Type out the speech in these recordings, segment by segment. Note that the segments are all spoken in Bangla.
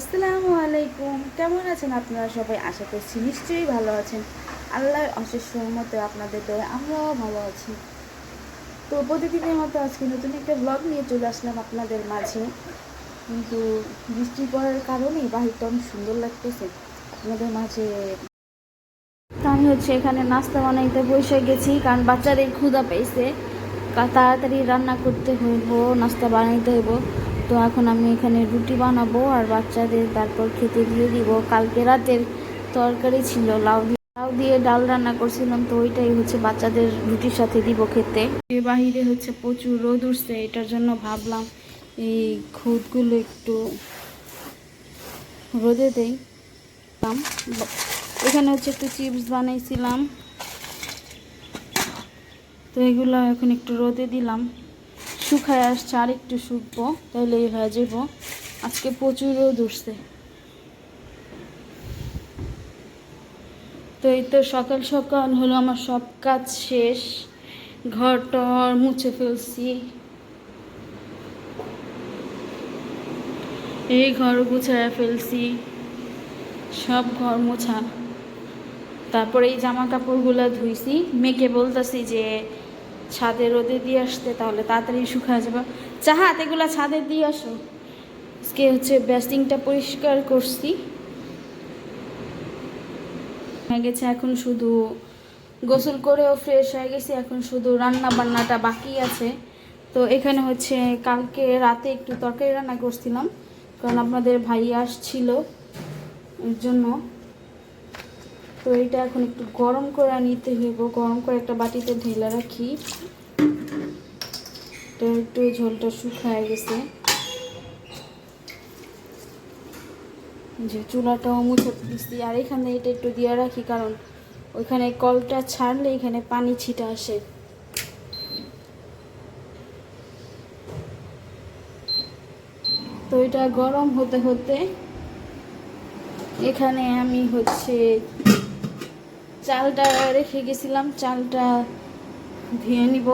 আসসালামু আলাইকুম। কেমন আছেন আপনারা সবাই? আশা করছি নিশ্চয়ই ভালো আছেন। আল্লাহর অশেষ মতো আপনাদের দয়ে আমরাও ভালো আছি। তো প্রতিদিনের মতো আজকে নতুন একটা ব্লগ নিয়ে চলে আসলাম আপনাদের মাঝে। কিন্তু বৃষ্টি পড়ার কারণেই বাহিরটা অনেক সুন্দর লাগতেছে। আপনাদের মাঝে আমি হচ্ছে এখানে নাস্তা বানাইতে বসে গেছি, কারণ বাচ্চাদের ক্ষুধা পেয়েছে। তাড়াতাড়ি রান্না করতে হইব, নাস্তা বানাইতে হইব। তো এখন আমি এখানে রুটি বানাবো আর বাচ্চাদের তারপর খেতে দিয়ে দিব। কালকে রাতের তরকারি ছিল, লাউ দিয়ে লাউ দিয়ে ডাল রান্না করছিলাম, তো ওইটাই হচ্ছে বাচ্চাদের রুটির সাথে দিব খেতে। বাহিরে হচ্ছে প্রচুর রোদ উঠছে, এটার জন্য ভাবলাম এই খুদগুলো একটু রোদে দেই। এখানে হচ্ছে একটু চিপস বানাইছিলাম। তো এগুলো এখন একটু রোদে দিলাম। শুকায় আসছে আর একটু শুকবো তাহলে এই হয়ে যাব আজকে প্রচুর রোদ তো এই তো সকাল সকাল হলো, আমার সব কাজ শেষ। ঘর টর মুছে ফেলছি। এই ঘর গুছায় ফেলছি। সব ঘর মোছা। তারপরে এই জামা কাপড়গুলো ধুইছি। মেয়েকে বলতেছি যে ছাদে রোদে দিয়ে আসতে, তাহলে তাড়াতাড়ি শুকায় যাবে। চাহাত এগুলো ছাদে দিয়ে আসো। আজকে হচ্ছে বেসিংটা পরিষ্কার করছি। হয়ে গেছে এখন শুধু গোসল করেও ফ্রেশ হয়ে গেছি, এখন শুধু রান্না বান্নাটা বাকি আছে। তো এখানে হচ্ছে কালকে রাতে একটু তরকারি রান্না করছিলাম, কারণ আপনাদের ভাই আসছিল এর জন্য। তো এটা এখন একটু গরম করে নিতে হইব। গরম করে একটা বাটিতে ঢেলে রাখি। তো একটু ঝোলটা শুকায় গেছে। যে চুলাটাও মুছে দিচ্ছি আর এখানে এটা একটু দিয়ে রাখি কারণ ওইখানে কলটা ছাড়লে এখানে পানি ছিটা আসে। তো এটা গরম হতে হতে এখানে আমি হচ্ছে চালটা রেখে গেছিলাম, চালটা ধুয়ে নিব।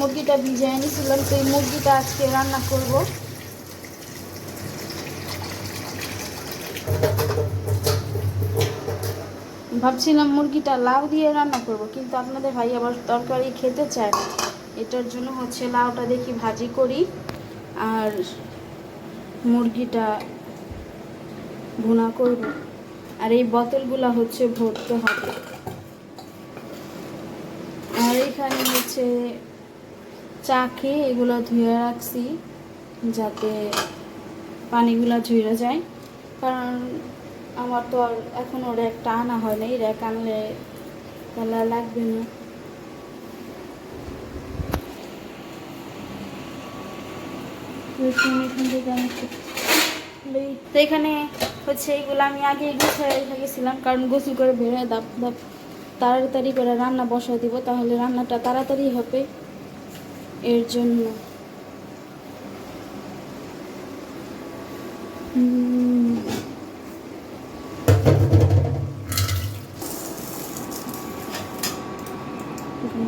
মুরগিটা ভিজিয়ে নিয়েছিলাম, তো এই মুরগিটা আজকে রান্না করব। ভাবছিলাম মুরগিটা লাউ দিয়ে রান্না করব, কিন্তু আপনাদের ভাই আবার তরকারি খেতে চায় না। এটার জন্য হচ্ছে লাউটা দেখি ভাজি করি, আর মুরগিটা ভুনা করব। আর এই বোতলগুলো হচ্ছে ভরতে হবে। আর এখানে হচ্ছে চা খেয়ে এগুলো ধুয়ে রাখছি, যাতে পানিগুলো ঝুড়ে যায়। কারণ আমার তো আর এখনও র্যাকটা আনা হয় নাই, র্যাক আনলে তাহলে লাগবে না। তো এখান এখানে হচ্ছে এইগুলো আমি আগে গুছিয়ে রেখে কারণ গোসল করে বেরোয় দাপ দাপ তাড়াতাড়ি করে রান্না বসায় দিব, তাহলে রান্নাটা তাড়াতাড়ি হবে। এর জন্য। হুম।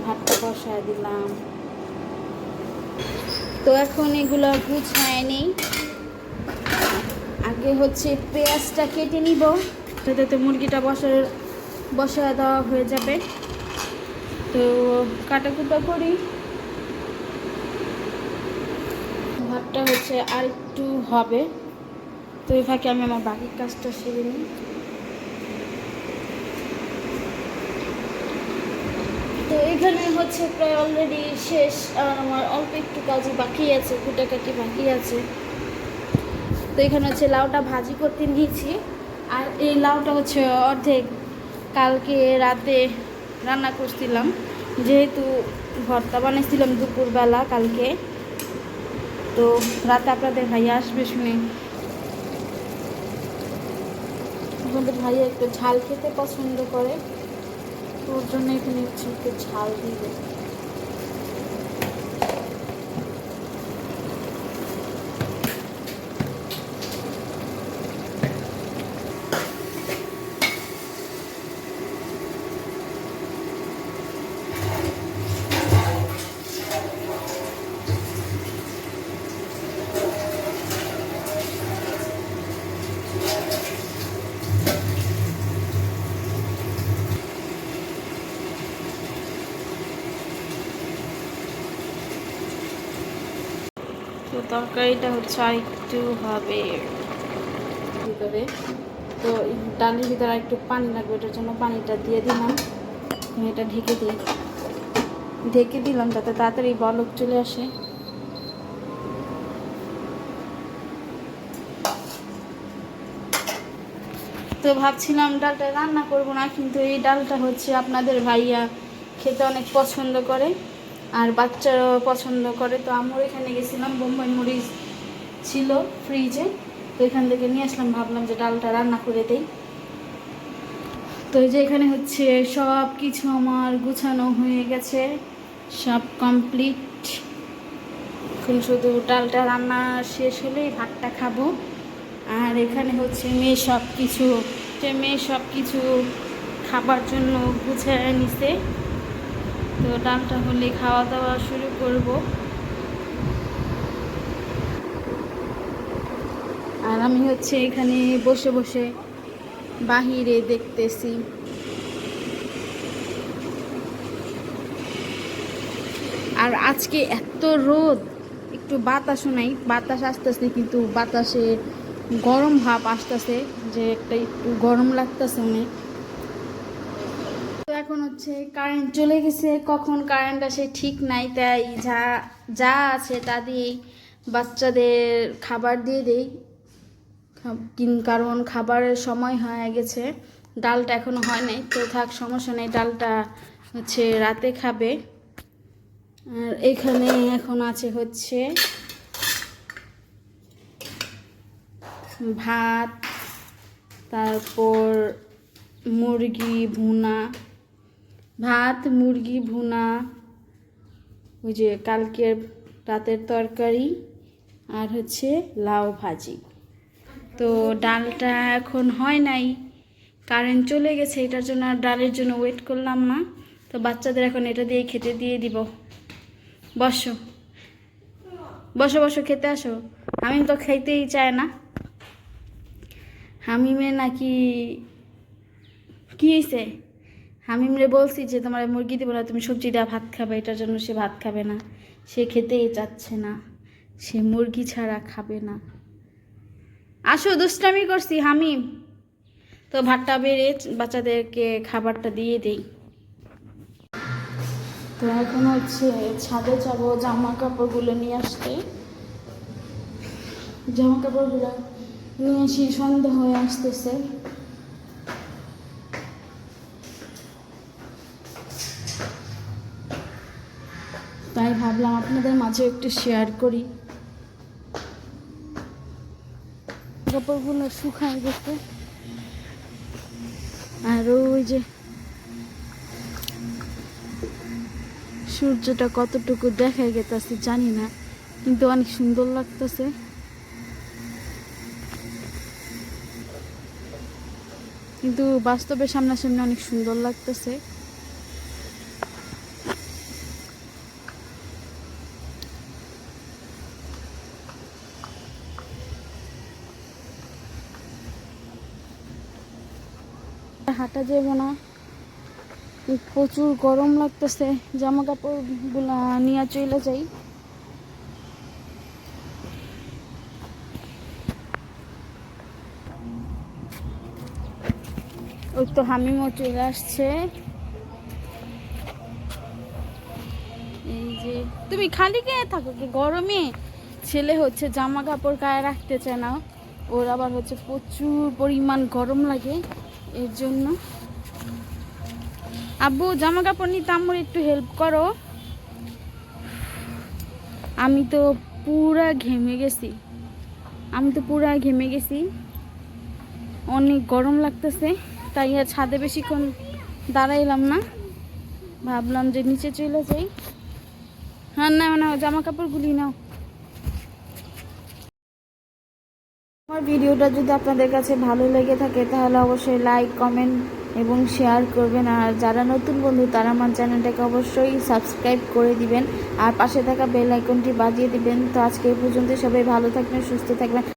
ভাতটা বসায় দিলাম। তো এখন এগুলো গুছায় নেই। আগে হচ্ছে পেঁয়াজটা কেটে নিব যাতে মুরগিটা বসার বসায় দেওয়া হয়ে যাবে। তো কাটাকুটা করি। ভাতটা হচ্ছে আর একটু হবে। তো এই ফাঁকে আমি আমার বাকি কাজটা সেরে নিই। তো এখানে হচ্ছে প্রায় অলরেডি শেষ, আর আমার অল্প একটু কাজই বাকি আছে, কুটাকাটি বাকি আছে। তো এখানে হচ্ছে লাউটা ভাজি করতে নিয়েছি, আর এই লাউটা হচ্ছে অর্ধেক কালকে রাতে রান্না করছিলাম। যেহেতু ভর্তা বানিয়েছিলাম দুপুরবেলা কালকে, তো রাতে আপনাদের ভাইয়া আসবে শুনে। আপনাদের ভাইয়া একটু ঝাল খেতে পছন্দ করে। তো ওর জন্য এখানে হচ্ছে ঝাল দিয়ে দিবে তরকারিটা হচ্ছে আর একটু হবে। ভিতরে। তো ডালের ভিতরে একটু পানি লাগবে এটার জন্য পানিটা দিয়ে দিলাম। এটা ঢেকে দিই। ঢেকে দিলাম যাতে তাড়াতাড়ি বলক চলে আসে। তো ভাবছিলাম ডালটা রান্না করব না, কিন্তু এই ডালটা হচ্ছে আপনাদের ভাইয়া খেতে অনেক পছন্দ করে। আর বাচ্চারাও পছন্দ করে, তো আমরা এখানে গেছিলাম, বোম্বাই মরিচ ছিল ফ্রিজে তো এখান থেকে নিয়ে আসলাম, ভাবলাম যে ডালটা রান্না করে দেই। তো এই যে এখানে হচ্ছে সব কিছু আমার গুছানো হয়ে গেছে, সব কমপ্লিট এখন শুধু ডালটা রান্না শেষ হলেই ভাতটা খাব। আর এখানে হচ্ছে মেয়ে সব কিছু মেয়ে সব কিছু খাবার জন্য গুছিয়ে নিছে। তো ডালটা হলে খাওয়া দাওয়া শুরু করব। আর আমি হচ্ছে এখানে বসে বসে বাহিরে দেখতেছি। আর আজকে এত রোদ, একটু বাতাসও নাই, বাতাস আসতেছে কিন্তু বাতাসে গরম ভাব আসতেছে যে একটা একটু গরম লাগতেছে অনেক। এখন হচ্ছে কারেন্ট চলে গেছে, কখন কারেন্ট আসে ঠিক নাই তাই যা যা আছে তা দিয়েই বাচ্চাদের খাবার দিয়ে দেই। কিন- কারণ খাবারের সময় হয়ে গেছে, ডালটা এখনও হয় নাই, তো থাক, সমস্যা নেই, ডালটা হচ্ছে রাতে খাবে। আর এখানে এখন আছে হচ্ছে ভাত, তারপর মুরগি ভুনা। ভাত, মুরগি, ভুনা, ওই যে কালকের রাতের তরকারি আর হচ্ছে লাউ ভাজি। তো ডালটা এখন হয় নাই কারেন্ট চলে গেছে, এটার জন্য আর ডালের জন্য ওয়েট করলাম না। তো বাচ্চাদের এখন এটা দিয়ে খেতে দিয়ে দিব। বসো। বসো বসো, খেতে আসো। আমি তো খেতেই চায় না। হামিমে নাকি কি হয়েছে হামিমরে বলছি যে, তোমার মুরগি দিব না, তুমি সবজি দেওয়া ভাত খাবে, এটার জন্য সে ভাত খাবে না। সে খেতেই চাচ্ছে না, সে মুরগি ছাড়া খাবে না। আসো, দুষ্টামি করছি, হামিম। তো ভাতটা বেড়ে বাচ্চাদেরকে খাবারটা দিয়ে দেই। তো এখন হচ্ছে ছাদে যাব জামা কাপড়গুলো নিয়ে আসতে। জামা কাপড়গুলো নিয়ে আসি সন্ধ্যা হয়ে আসতেছে। তাই ভাবলাম আপনাদের মাঝে একটু শেয়ার করি। কাপড়গুলো শুকায় গেছে। আর ওই যে সূর্যটা কতটুকু দেখা গেতেছে জানি না, কিন্তু অনেক সুন্দর লাগতেছে। কিন্তু বাস্তবে সামনাসামনি অনেক সুন্দর লাগতেছে। হাঁটা যাব না। প্রচুর গরম লাগতেছে জামা কাপড়গুলো নিয়ে চলে যাই। ওই তো হামিমও চলে আসছে। এই যে, তুমি খালি গায়ে থাকো কি? গরমে ছেলে হচ্ছে জামা কাপড় গায়ে রাখতে চায় না। ওর আবার হচ্ছে প্রচুর পরিমাণ গরম লাগে। এর জন্য। আব্বু জামা কাপড় নিতে আম্মুর একটু হেল্প করো। আমি তো পুরা ঘেমে গেছি। আমি তো পুরা ঘেমে গেছি। অনেক গরম লাগতেছে, তাই আর ছাদে বেশিক্ষণ দাঁড়াইলাম না। ভাবলাম যে নিচে চলে যাই। হ্যাঁ না না জামা কাপড়গুলি নাও। আমার ভিডিওটা যদি আপনাদের কাছে ভালো লেগে থাকে, তাহলে অবশ্যই লাইক কমেন্ট এবং শেয়ার করবেন। আর যারা নতুন বন্ধু, তারা আমার চ্যানেলটাকে অবশ্যই সাবস্ক্রাইব করে দিবেন। আর পাশে থাকা বেল আইকনটি বাজিয়ে দিবেন। তো আজকে এই পর্যন্ত সবাই ভালো থাকবেন, সুস্থ থাকবেন।